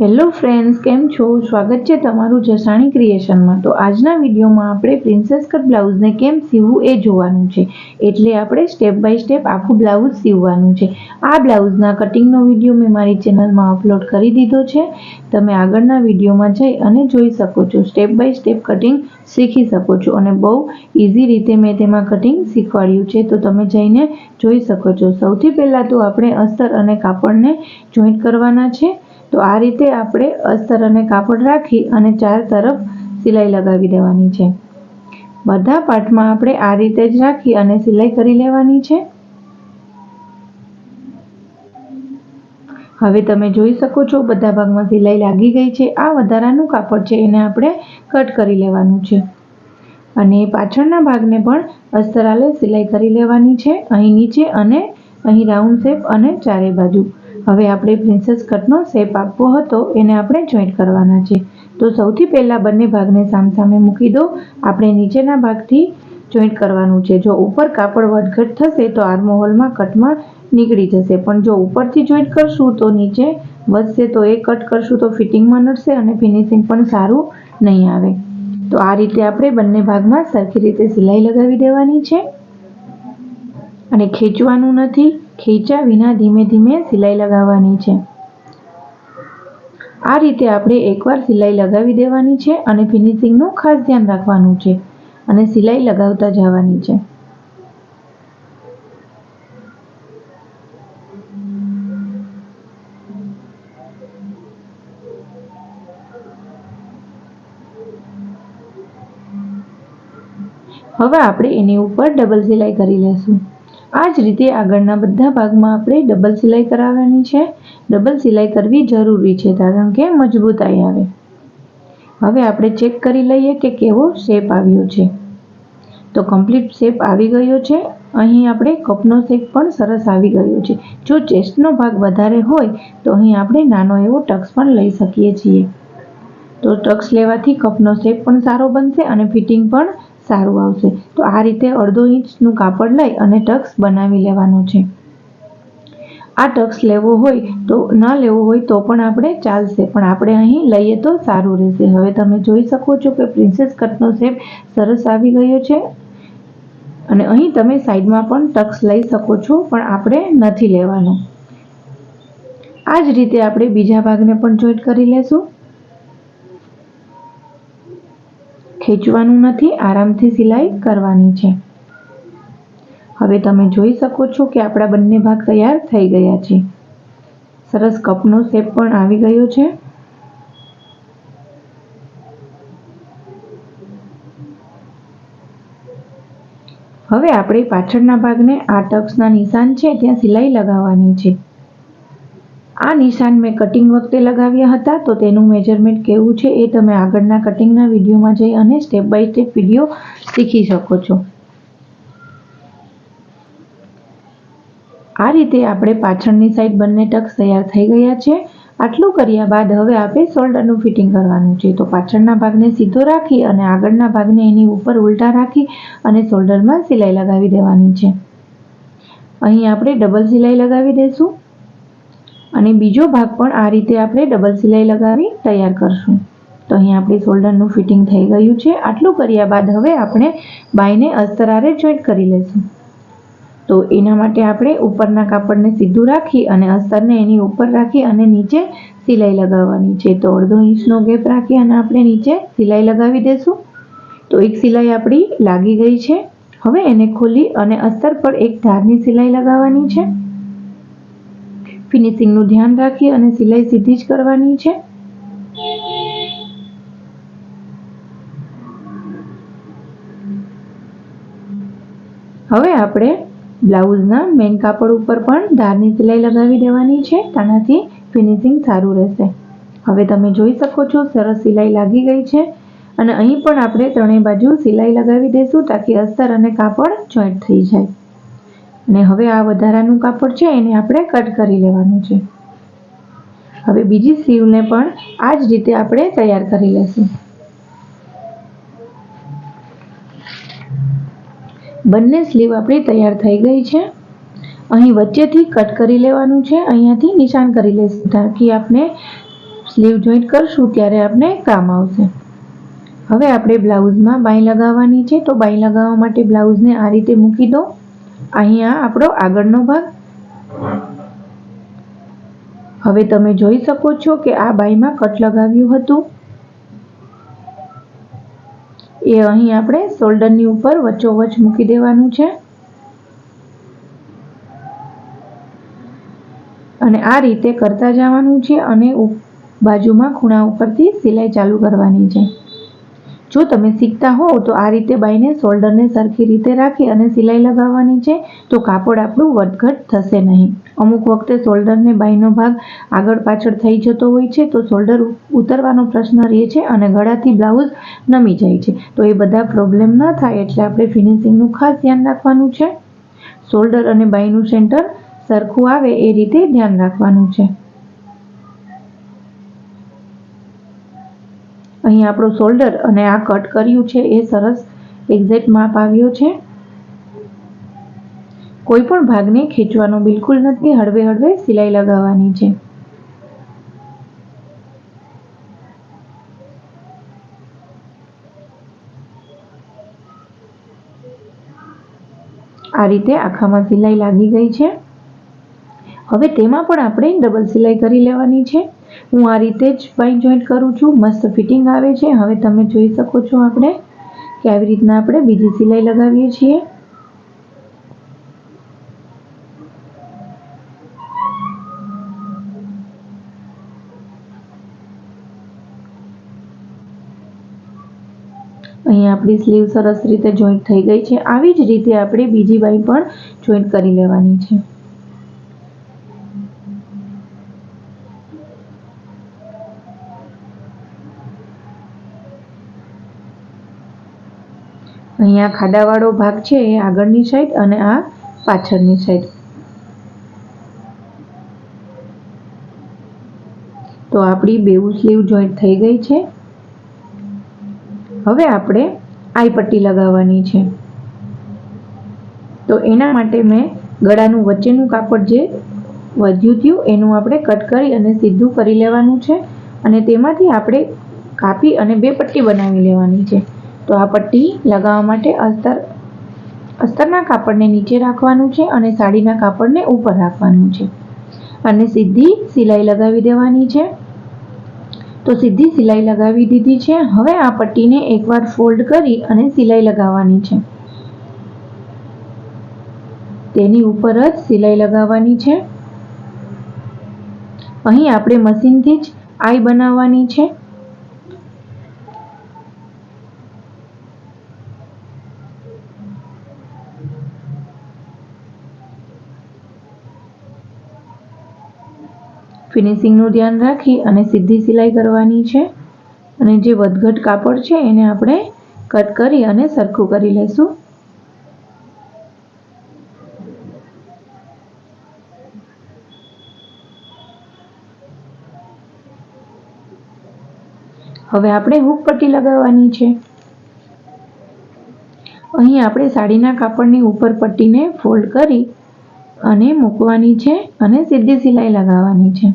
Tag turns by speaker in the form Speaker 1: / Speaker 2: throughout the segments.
Speaker 1: Hello friends, કેમ છો? સ્વાગત છે તમારું જસાણી ક્રિએશનમાં. તો આજના વિડીયોમાં આપણે પ્રિન્સેસ કટ બ્લાઉઝને કેમ સીવવું એ જોવાનું છે. એટલે આપણે સ્ટેપ બાય સ્ટેપ આખું બ્લાઉઝ સીવવાનું છે. આ બ્લાઉઝના કટિંગનો વીડિયો મેં મારી ચેનલમાં અપલોડ કરી દીધો છે. તમે આગળના વિડીયોમાં જઈ અને જોઈ શકો છો. સ્ટેપ બાય સ્ટેપ કટિંગ શીખી શકો છો અને બહુ ઇઝી રીતે મેં તેમાં કટિંગ શીખવાડ્યું છે. તો તમે જઈને જોઈ શકો છો. સૌથી પહેલાં તો આપણે અસ્તર અને કાપડને જોઈન્ટ કરવાના છે. તો આ રીતે આપણે અસ્તર અને કાપડ રાખી અને ચાર તરફ સિલાઈ લગાવી દેવાની છે. બધા પાર્ટમાં આપણે આ રીતે જ રાખી અને સિલાઈ કરી લેવાની છે. હવે તમે જોઈ શકો છો બધા ભાગમાં સિલાઈ લાગી ગઈ છે. આ વધારાનું કાપડ છે, એને આપણે કટ કરી લેવાનું છે. અને પાછળના ભાગને પણ અસ્તરાલે સિલાઈ કરી લેવાની છે. અહીં નીચે અને અહીં રાઉન્ડ શેપ અને ચારે બાજુ. હવે આપણે પ્રિન્સેસ કટનો શેપ આપવો હતો, એને આપણે જોઈન્ટ કરવાના છે. તો સૌથી પહેલાં બંને ભાગને સામસામે મૂકી દો. આપણે નીચેના ભાગથી જોઈન્ટ કરવાનું છે. જો ઉપર કાપડ વટઘટ થશે, તો આર્મોહોલમાં કટમાં નીકળી જશે. પણ જો ઉપરથી જોઈન્ટ કરશું, તો નીચે વધશે, તો એ કટ કરશું, તો ફિટિંગમાં નડશે અને ફિનિશિંગ પણ સારું નહીં આવે. તો આ રીતે આપણે બંને ભાગમાં સરખી રીતે સિલાઈ લગાવી દેવાની છે. અને ખેંચવાનું નથી, ખેંચ્યા વિના ધીમે ધીમે સિલાઈ લગાવવાની છે. આ રીતે આપણે એકવાર સિલાઈ લગાવી દેવાની છે અને ફિનિશિંગનું ખાસ ધ્યાન રાખવાનું છે અને સિલાઈ લગાવતા જવાની છે. હવે આપણે એની ઉપર ડબલ સિલાઈ કરી લેશું. આ જ રીતે આગળના બધા ભાગમાં આપણે ડબલ સિલાઈ કરાવવાની છે. ડબલ સિલાઈ કરવી જરૂરી છે, કારણ કે મજબૂતાઈ આવે. હવે આપણે ચેક કરી લઈએ કે કેવો શેપ આવ્યો છે. તો કમ્પ્લીટ શેપ આવી ગયો છે. અહીં આપણે કપનો શેપ પણ સરસ આવી ગયો છે. જો ચેસ્ટનો ભાગ વધારે હોય, તો અહીં આપણે નાનો એવો ટક્સ પણ લઈ શકીએ છીએ. તો ટક્સ લેવાથી કપનો શેપ પણ સારો બનશે અને ફિટિંગ પણ સારું આવશે. તો આ રીતે અડધો ઇંચનું કાપડ લઈ અને ટક્સ બનાવી લેવાનો છે. આ ટક્સ લેવો હોય તો ન લેવો હોય તો પણ આપણે ચાલશે. પણ આપણે અહીં લઈએ તો સારું રહેશે. હવે તમે જોઈ શકો છો કે પ્રિન્સેસ કટનો શેપ સરસ આવી ગયો છે. અને અહીં તમે સાઈડમાં પણ ટક્સ લઈ શકો છો, પણ આપણે નથી લેવાનો. આ જ રીતે આપણે બીજા ભાગને પણ જોઈન્ટ કરી લેશું. ખેંચવાનું નથી, આરામથી સિલાઈ કરવાની છે. હવે તમે જોઈ શકો છો કે આપણા બંને ભાગ તૈયાર થઈ ગયા છે. સરસ કપનો શેપ પણ આવી ગયો છે. હવે આપણે પાછળના ભાગને આ ટક્સના નિશાન છે, ત્યાં સિલાઈ લગાવવાની છે. આ નિશાન મેં કટિંગ વખતે લગાવ્યા હતા, તો તેનું મેજરમેન્ટ કેવું છે એ તમે આગળના કટિંગના વિડીયોમાં જઈ અને સ્ટેપ બાય સ્ટેપ વીડિયો શીખી શકો છો. આ રીતે આપણે પાછળની સાઈડ બંને ટક્સ તૈયાર થઈ ગયા છે. આટલું કર્યા બાદ હવે આપણે શોલ્ડરનું ફિટિંગ કરવાનું છે. તો પાછળના ભાગને સીધો રાખી અને આગળના ભાગને એની ઉપર ઉલટા રાખી અને શોલ્ડરમાં સિલાઈ લગાવી દેવાની છે. અહીં આપણે ડબલ સિલાઈ લગાવી દઈશું અને બીજો ભાગ પણ આ રીતે આપણે ડબલ સિલાઈ લગાવી તૈયાર કરશું. તો અહીં આપણી શોલ્ડરનું ફિટિંગ થઈ ગયું છે. આટલું કર્યા બાદ હવે આપણે બાયને અસ્તરારે જોઈન્ટ કરી લઈશું તો એના માટે આપણે ઉપરના કાપડને સીધું રાખી અને અસ્તરને એની ઉપર રાખી અને નીચે સિલાઈ લગાવવાની છે. તો અડધો ઇંચનો ગેપ રાખી અને આપણે નીચે સિલાઈ લગાવી દઈશું તો એક સિલાઈ આપણી લાગી ગઈ છે. હવે એને ખોલી અને અસ્તર પર એક ધારની સિલાઈ લગાવવાની છે. ફિનિશિંગનું ધ્યાન રાખી અને સિલાઈ સીધી જ કરવાની છે. હવે આપણે બ્લાઉઝના મેઇન કાપડ ઉપર પણ ધારની સિલાઈ લગાવી દેવાની છે. તેનાથી ફિનિશિંગ સારું રહેશે. હવે તમે જોઈ શકો છો, સરસ સિલાઈ લાગી ગઈ છે. અને અહીં પણ આપણે ત્રણેય બાજુ સિલાઈ લગાવી દઈશું, તાકી અસ્તર અને કાપડ જોઈન્ટ થઈ જાય. અને હવે આ વધારાનું કાપડ છે, એને આપણે કટ કરી લેવાનું છે. હવે બીજી સીવને પણ આ જ રીતે આપણે તૈયાર કરી લેશું. બંને સ્લીવ આપણી તૈયાર થઈ ગઈ છે. અહીં વચ્ચેથી કટ કરી લેવાનું છે, અહીંયાથી નિશાન કરી લેશું. તાકી આપણે સ્લીવ જોઈન્ટ કરશું ત્યારે આપણે કામ આવશે. હવે આપણે બ્લાઉઝમાં બાઈ લગાવવાની છે, તો બાઈ લગાવવા માટે બ્લાઉઝને આ રીતે મૂકી દો. અહીંયા આપણો આગળનો ભાગ. હવે તમે જોઈ શકો છો કે આ બાઈમાં કટ લગાવ્યું હતું. એ અહીં આપણે શોલ્ડરની ઉપર વચ્ચોવચ મૂકી દેવાનું છે. અને આ રીતે કરતા જવાનું છે અને બાજુમાં ખૂણા ઉપરથી સિલાઈ ચાલુ કરવાની છે. જો તમે શીખતા હોવ તો આ રીતે બાઈને શોલ્ડરને સરખી રીતે રાખી અને સિલાઈ લગાવવાની છે, તો કાપડ આપણું વધઘટ થશે નહીં. અમુક વખતે શોલ્ડરને બાઈનો ભાગ આગળ પાછળ થઈ જતો હોય છે, તો શોલ્ડર ઉતરવાનો પ્રશ્ન રહે છે અને ગળાથી બ્લાઉઝ નમી જાય છે. તો એ બધા પ્રોબ્લેમ ન થાય એટલે આપણે ફિનિશિંગનું ખાસ ધ્યાન રાખવાનું છે. શોલ્ડર અને બાઈનું સેન્ટર સરખું આવે એ રીતે ધ્યાન રાખવાનું છે. અહીં આપણું શોલ્ડર અને આ કટ કર્યું છે, એ સરસ એક્ઝેક્ટ માપ આવ્યો છે. કોઈ પણ ભાગને ખેંચવાનો બિલકુલ નથી, હળવે હળવે સિલાઈ લગાવવાની છે. આ રીતે આખામાં સિલાઈ લાગી ગઈ છે. હવે તેમાં પણ આપણે ડબલ સિલાઈ કરી લેવાની છે. હું આ રીતે જ બાઈ જોઈન્ટ કરું છું. મસ્ત ફિટિંગ આવે છે. હવે તમે જોઈ શકો છો આપણે કે આવી રીતના આપણે બીજી સિલાઈ લગાવીએ છીએ. અહીંયા આપણી સ્લીવ સરસ રીતે જોઈન્ટ થઈ ગઈ છે. આવી જ રીતે આપણે બીજી બાઈ પણ જોઈન્ટ કરી લેવાની છે. અહીંયા ખાડાવાળો ભાગ છે એ આગળની સાઈડ અને આ પાછળની સાઈડ. તો આપણી બેઉ સ્લીવ જોઈન્ટ થઈ ગઈ છે. હવે આપણે આઈ પટ્ટી લગાવવાની છે. તો એના માટે મેં ગળાનું વચ્ચેનું કાપડ જે વધ્યું થયું એનું આપણે કટ કરી અને સીધું કરી લેવાનું છે. અને તેમાંથી આપણે કાપી અને બે પટ્ટી બનાવી લેવાની છે. તો આ પટ્ટી લગાવવા માટે અસ્તર, અસ્તરના કાપડને નીચે રાખવાનું છે અને સાડીના કાપડને ઉપર રાખવાનું છે. અને સીધી સિલાઈ લગાવી દેવાની છે. તો સીધી સિલાઈ લગાવી દીધી છે. હવે આ પટ્ટીને એકવાર ફોલ્ડ કરી અને સિલાઈ લગાવવાની છે. તેની ઉપર જ સિલાઈ લગાવવાની છે. અહીં આપણે મશીનથી જ આઈ બનાવવાની છે. ફિનિશિંગનું ધ્યાન રાખી અને સીધી સિલાઈ કરવાની છે. અને જે વધઘટ કાપડ છે એને આપણે કટ કરી અને સરખું કરી લઈશું. હવે આપણે હૂક પટ્ટી લગાવવાની છે. અહીં આપણે સાડીના કાપડની ઉપર પટ્ટીને ફોલ્ડ કરી અને મૂકવાની છે અને સીધી સિલાઈ લગાવવાની છે.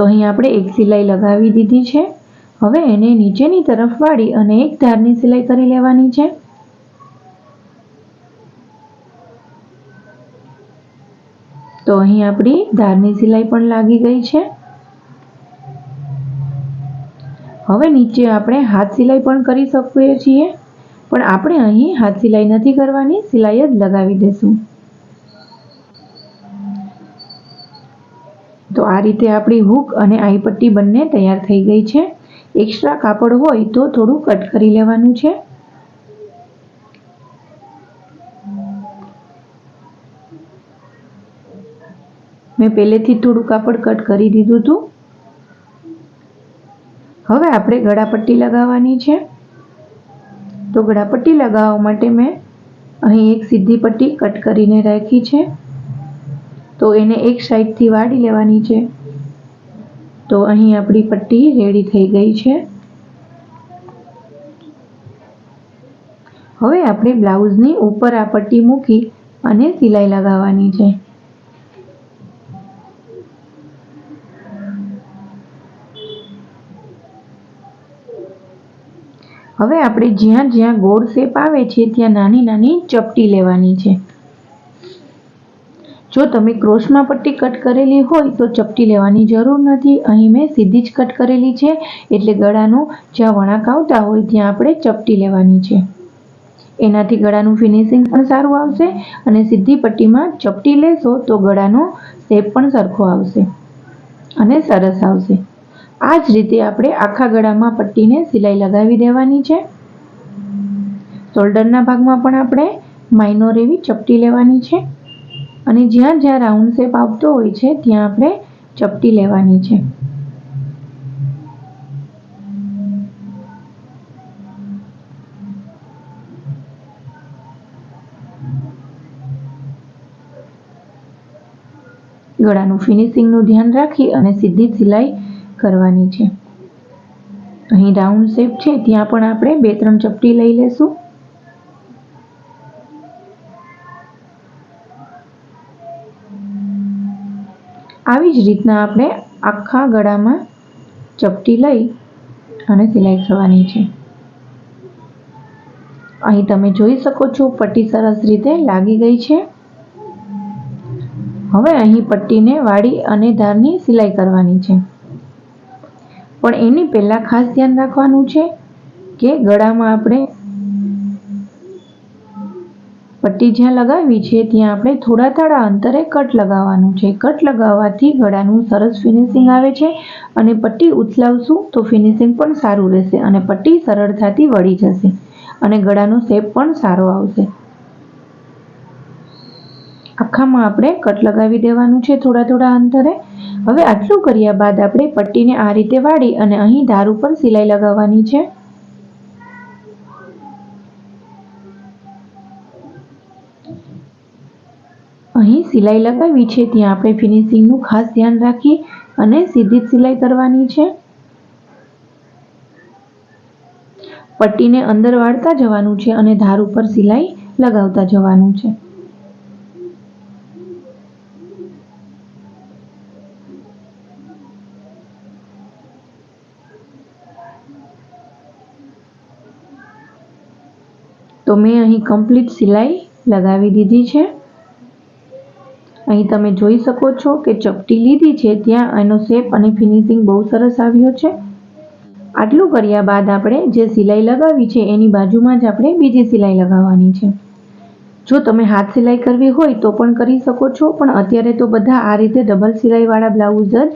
Speaker 1: તો અહીં આપણે એક સિલાઈ લગાવી દીધી છે. હવે એને નીચેની તરફ વાળી અને એક ધારની સિલાઈ કરી લેવાની છે. તો અહીં આપણી ધારની સિલાઈ પણ લાગી ગઈ છે. હવે નીચે આપણે હાથ સિલાઈ પણ કરી શકીએ છીએ. પણ આપણે અહીં હાથ સિલાઈ નથી કરવાની, સિલાઈ જ લગાવી દેશું. તો આ રીતે આપણી હૂક અને આઈપટ્ટી બંને તૈયાર થઈ ગઈ છે. એક્સ્ટ્રા કાપડ હોય તો થોડું કટ કરી લેવાનું છે. મેં પહેલેથી થોડું કાપડ કટ કરી દીધું હતું. હવે આપણે ગળાપટ્ટી લગાવવાની છે. તો ગળાપટ્ટી લગાવવા માટે મેં અહીં એક સીધી પટ્ટી કટ કરીને રાખી છે. તો એને એક સાઈડથી વાળી લેવાની છે. તો અહીં આપણી પટ્ટી રેડી થઈ ગઈ છે. હવે આપણે બ્લાઉઝની ઉપર આ પટ્ટી મૂકી અને સિલાઈ લગાવવાની છે. હવે આપણે જ્યાં જ્યાં ગોળ શેપ આવે છે, ત્યાં નાની નાની ચપટી લેવાની છે. જો તમે ક્રોસમાં પટ્ટી કટ કરેલી હોય તો ચપટી લેવાની જરૂર નથી. અહીં મેં સીધી જ કટ કરેલી છે, એટલે ગળાનો જ્યાં વણાક આવતા હોય ત્યાં આપણે ચપટી લેવાની છે. એનાથી ગળાનું ફિનિશિંગ પણ સારું આવશે અને સીધી પટ્ટીમાં ચપટી લેશો તો ગળાનો શેપ પણ સરખો આવશે અને સરસ આવશે. આ જ રીતે આપણે આખા ગળામાં પટ્ટીને સિલાઈ લગાવી દેવાની છે. શોલ્ડરના ભાગમાં પણ આપણે માઇનોર એવી ચપટી લેવાની છે. અને જ્યાં જ્યાં રાઉન્ડ શેપ આવતો હોય છે, ત્યાં આપણે ચપટી લેવાની છે. ગળાનું ફિનિશિંગનું ધ્યાન રાખી અને સીધી સિલાઈ કરવાની છે. અહીં રાઉન્ડ શેપ છે, ત્યાં પણ આપણે બે ત્રણ ચપટી લઈ લેશું. આવી જ રીતના આપણે આખા ગળામાં ચપટી લઈ અને સિલાઈ કરવાની છે. અહીં તમે જોઈ શકો છો પટ્ટી સરસ રીતે લાગી ગઈ છે. હવે અહીં પટ્ટીને વાળી અને ધારની સિલાઈ કરવાની છે. પણ એની પહેલાં ખાસ ધ્યાન રાખવાનું છે કે ગળામાં આપણે પટ્ટી જ્યાં લગાવી છે, ત્યાં આપણે થોડા થોડા અંતરે કટ લગાવવાનું છે. કટ લગાવવાથી ગળાનું સરસ ફિનિશિંગ આવે છે અને પટ્ટી ઉથલાવશું તો ફિનિશિંગ પણ સારું રહેશે અને પટ્ટી સરળતાથી વળી જશે અને ગળાનો શેપ પણ સારો આવશે. આખામાં આપણે કટ લગાવી દેવાનું છે થોડા થોડા અંતરે. હવે આટલું કર્યા બાદ આપણે પટ્ટીને આ રીતે વાળી અને અહીં ધાર ઉપર સિલાઈ લગાવવાની છે. અહીં સિલાઈ લગાવી છે. ત્યાં આપણે ફિનિશિંગનું ખાસ ધ્યાન રાખી અને સીધી જ સિલાઈ કરવાની છે. પટ્ટીને અંદર વાળતા જવાનું છે અને ધાર ઉપર સિલાઈ લગાવતા જવાનું છે. તો મેં અહીં કમ્પ્લીટ સિલાઈ લગાવી દીધી છે. અહીં તમે જોઈ શકો છો કે ચપટી લીધી છે, ત્યાં એનો શેપ અને ફિનિશિંગ બહુ સરસ આવ્યો છે. આટલું કર્યા બાદ આપણે જે સિલાઈ લગાવી છે, એની બાજુમાં જ આપણે બીજી સિલાઈ લગાવવાની છે. જો તમે હાથ સિલાઈ કરવી હોય તો પણ કરી શકો છો, પણ અત્યારે તો બધા આ રીતે ડબલ સિલાઈવાળા બ્લાઉઝ જ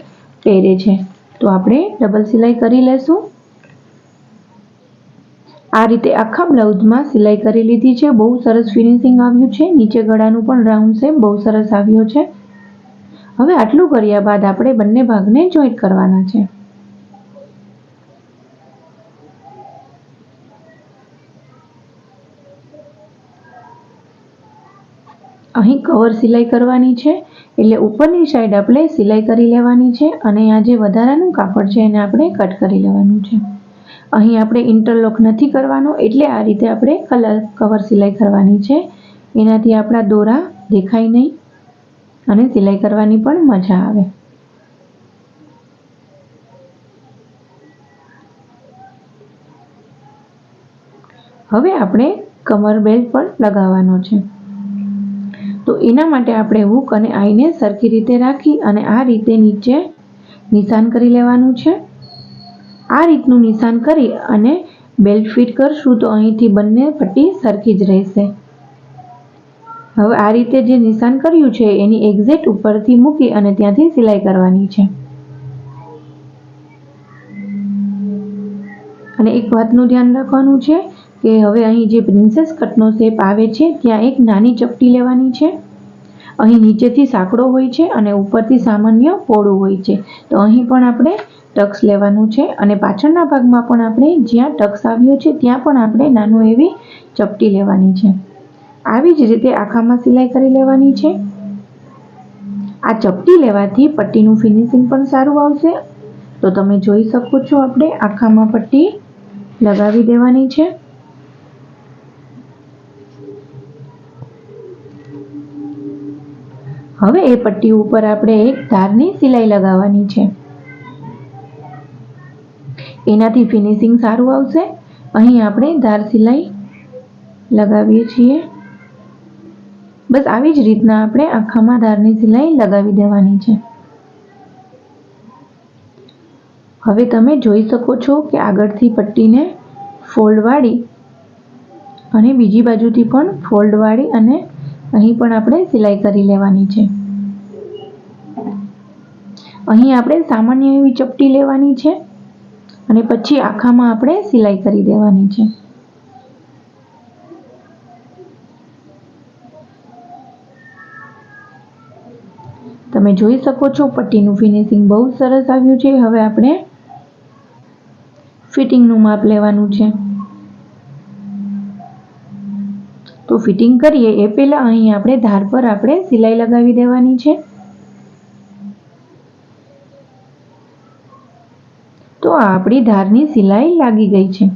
Speaker 1: પહેરે છે. તો આપણે ડબલ સિલાઈ કરી લેશું. આ રીતે આખા બ્લાઉઝમાં સિલાઈ કરી લીધી છે. બહુ સરસ ફિનિશિંગ આવ્યું છે. નીચે ગળાનું પણ રાઉન્ડ સેમ બહુ સરસ આવ્યો છે. હવે આટલું કર્યા બાદ આપણે બંને ભાગને જોઈન્ટ કરવાના છે. અહીં કવર સિલાઈ કરવાની છે. એટલે ઉપરની સાઈડ આપણે સિલાઈ કરી લેવાની છે અને આ જે વધારાનું કાપડ છે એને આપણે કટ કરી લેવાનું છે. અહીં આપણે ઇન્ટરલોક નથી કરવાનો, એટલે આ રીતે આપણે કલર કવર સિલાઈ કરવાની છે. એનાથી આપણા દોરા દેખાય નહીં અને સિલાઈ કરવાની પણ મજા આવે. હવે આપણે કમર બેલ્ટ પણ લગાવવાનો છે. તો એના માટે આપણે હૂક અને આઈને સરખી રીતે રાખી અને આ રીતે નીચે નિશાન કરી લેવાનું છે. આ રીતનું નિશાન કરી અને બેલ્ટ ફિટ કરશું તો અહીંથી બંને પટ્ટી સરખી જ રહેશે. હવે આ રીતે જે નિશાન કર્યું છે, એની એક્ઝેક્ટ ઉપરથી મૂકી અને ત્યાંથી સિલાઈ કરવાની છે. અને એક વાતનું ધ્યાન રાખવાનું છે કે હવે અહીં જે પ્રિન્સેસ કટનો શેપ આવે છે, ત્યાં એક નાની ચપટી લેવાની છે. અહીં નીચેથી સાંકડો હોય છે અને ઉપરથી સામાન્ય પોળું હોય છે. તો અહીં પણ આપણે ટક્સ લેવાનું છે અને પાછળના ભાગમાં પણ આપણે જ્યાં ટક્સ આવ્યો છે ત્યાં પણ આપણે નાનું એવી ચપટી લેવાની છે. આવી જ રીતે આખામાં સિલાઈ કરી લેવાની છે. આ ચપટી લેવાથી પટ્ટીનું ફિનિશિંગ પણ સારું આવશે. તો તમે જોઈ શકો છો આપણે આખામાં પટ્ટી લગાવી દેવાની છે. હવે એ પટ્ટી ઉપર આપણે એક ધારની સિલાઈ લગાવવાની છે. એનાથી ફિનિશિંગ સારું આવશે. અહીં આપણે ધાર સિલાઈ લગાવીએ છીએ. બસ આવી જ રીતના આપણે આખામાં ધારની સિલાઈ લગાવી દેવાની છે. હવે તમે જોઈ શકો છો કે આગળથી પટ્ટીને ફોલ્ડ વાળી અને બીજી બાજુથી પણ ફોલ્ડ વાળી અને અહીં પણ આપણે સિલાઈ કરી લેવાની છે. અહીં આપણે સામાન્ય એવી ચપટી લેવાની છે. અને પછી આખામાં આપણે સિલાઈ કરી દેવાની છે. તમે જોઈ શકો છો પટ્ટીનું ફિનિશિંગ બહુ સરસ આવ્યું છે. હવે આપણે ફિટિંગનું માપ લેવાનું છે. તો ફિટિંગ કરીએ એ પહેલાં અહીં આપણે ધાર પર આપણે સિલાઈ લગાવી દેવાની છે. તો આપણી ધારની સિલાઈ લાગી ગઈ છે.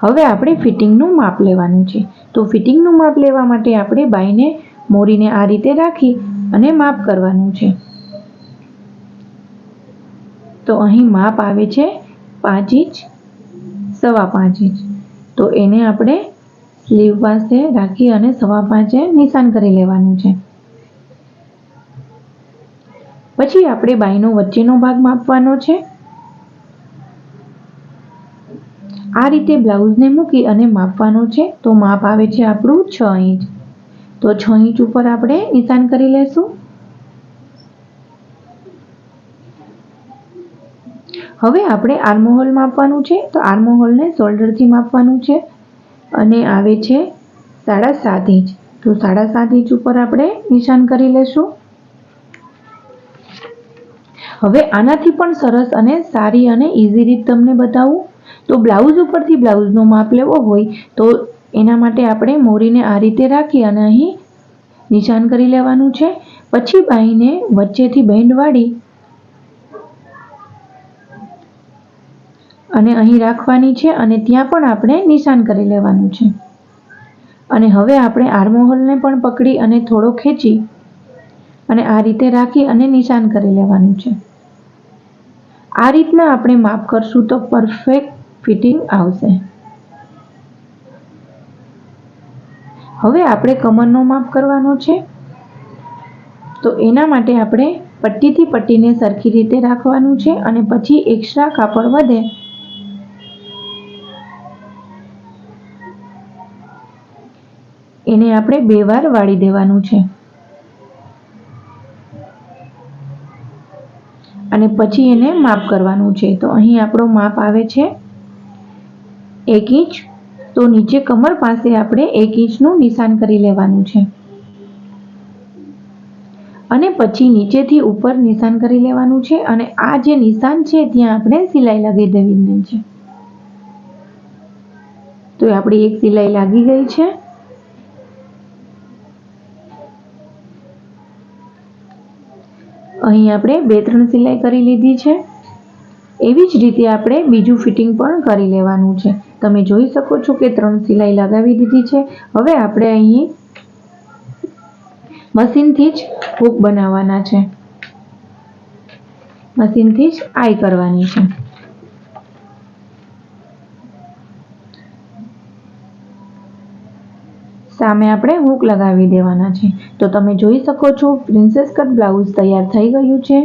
Speaker 1: હવે આપણે ફિટિંગનું માપ લેવાનું છે. તો ફિટિંગનું માપ લેવા માટે આપણે બાઈને મોરીને આ રીતે રાખી અને માપ કરવાનું છે. તો અહીં માપ આવે છે પાંચ ઇંચ, સવા પાંચ ઇંચ. તો એને આપણે સ્લીવ પાસે રાખી અને સવા પાંચે નિશાન કરી લેવાનું છે. પછી આપણે બાયનો વચ્ચેનો ભાગ માપવાનો છે. આ રીતે બ્લાઉઝને મૂકી અને માપવાનો છે. તો માપ આવે છે આપણું છ ઇંચ. તો છ ઇંચ ઉપર આપણે નિશાન કરી લેશું. હવે આપણે આર્મોહોલ માપવાનું છે. તો આર્મોહોલને શોલ્ડરથી માપવાનું છે. અને આવે છે સાડા સાત ઇંચ. તો સાડા સાત ઇંચ ઉપર આપણે નિશાન કરી લેશું. હવે આનાથી પણ સરસ અને સારી અને ઇઝી રીત તમને બતાવું. તો બ્લાઉઝ ઉપરથી બ્લાઉઝનો માપ લેવો હોય તો એના માટે આપણે મોરીને આ રીતે રાખી અને અહીં નિશાન કરી લેવાનું છે. પછી બાઈને વચ્ચેથી બેન્ડ વાળી અને અહીં રાખવાની છે અને ત્યાં પણ આપણે નિશાન કરી લેવાનું છે. અને હવે આપણે આર્મોહોલને પણ પકડી અને થોડો ખેંચી અને આ રીતે રાખી અને નિશાન કરી લેવાનું છે. આ રીતના આપણે માપ કરશું તો પરફેક્ટ ફિટિંગ આવશે. હવે આપણે કમરનો માપ કરવાનો છે. તો એના માટે આપણે પટ્ટીથી પટ્ટીને સરખી રીતે રાખવાનું છે અને પછી એક્સ્ટ્રા કાપડ વધે. એને આપણે બે વાર વાળી દેવાનું છે. અને પછી એને માપ કરવાનું છે. તો અહીં આપણો માપ આવે છે એક ઇંચ. તો નીચે કમર પાસે આપણે એક ઇંચનું નિશાન કરી લેવાનું છે. અને પછી નીચેથી ઉપર નિશાન કરી લેવાનું છે અને આ જે નિશાન છે ત્યાં આપણે સિલાઈ લગાવી દેવી છે. તો આપણી એક સિલાઈ લાગી ગઈ છે. અહીં આપણે બે ત્રણ સિલાઈ કરી લીધી છે. એવી જ રીતે આપણે બીજું ફિટિંગ પણ કરી લેવાનું છે. તમે જોઈ શકો છો કે ત્રણ સિલાઈ લગાવી દીધી છે. હવે આપણે અહીં મશીનથી જ હૂક બનાવવાના છે. મશીનથી જ આઈ કરવાની છે. સામે આપણે હૂક લગાવી દેવાના છે. તો તમે જોઈ શકો છો પ્રિન્સેસ કટ બ્લાઉઝ તૈયાર થઈ ગયું છે.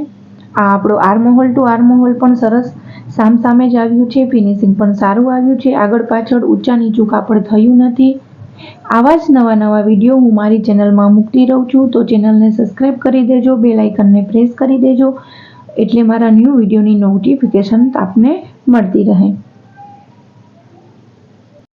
Speaker 1: આ આપણો આર્મહોલ ટુ આર્મહોલ પણ સરસ સામ સામે જ આવ્યું છે. ફિનિશિંગ પણ સારું આવ્યું છે. આગળ પાછળ ઊંચા નીચું કાપડ થયું નથી. આવા જ નવા નવા વીડિયો હું મારી ચેનલમાં મૂકતી રહું છું. તો ચેનલને સબસ્ક્રાઈબ કરી દેજો બે લાઇકનને પ્રેસ કરી દેજો. એટલે મારા ન્યૂ વિડીયોની નોટિફિકેશન આપને મળતી રહે.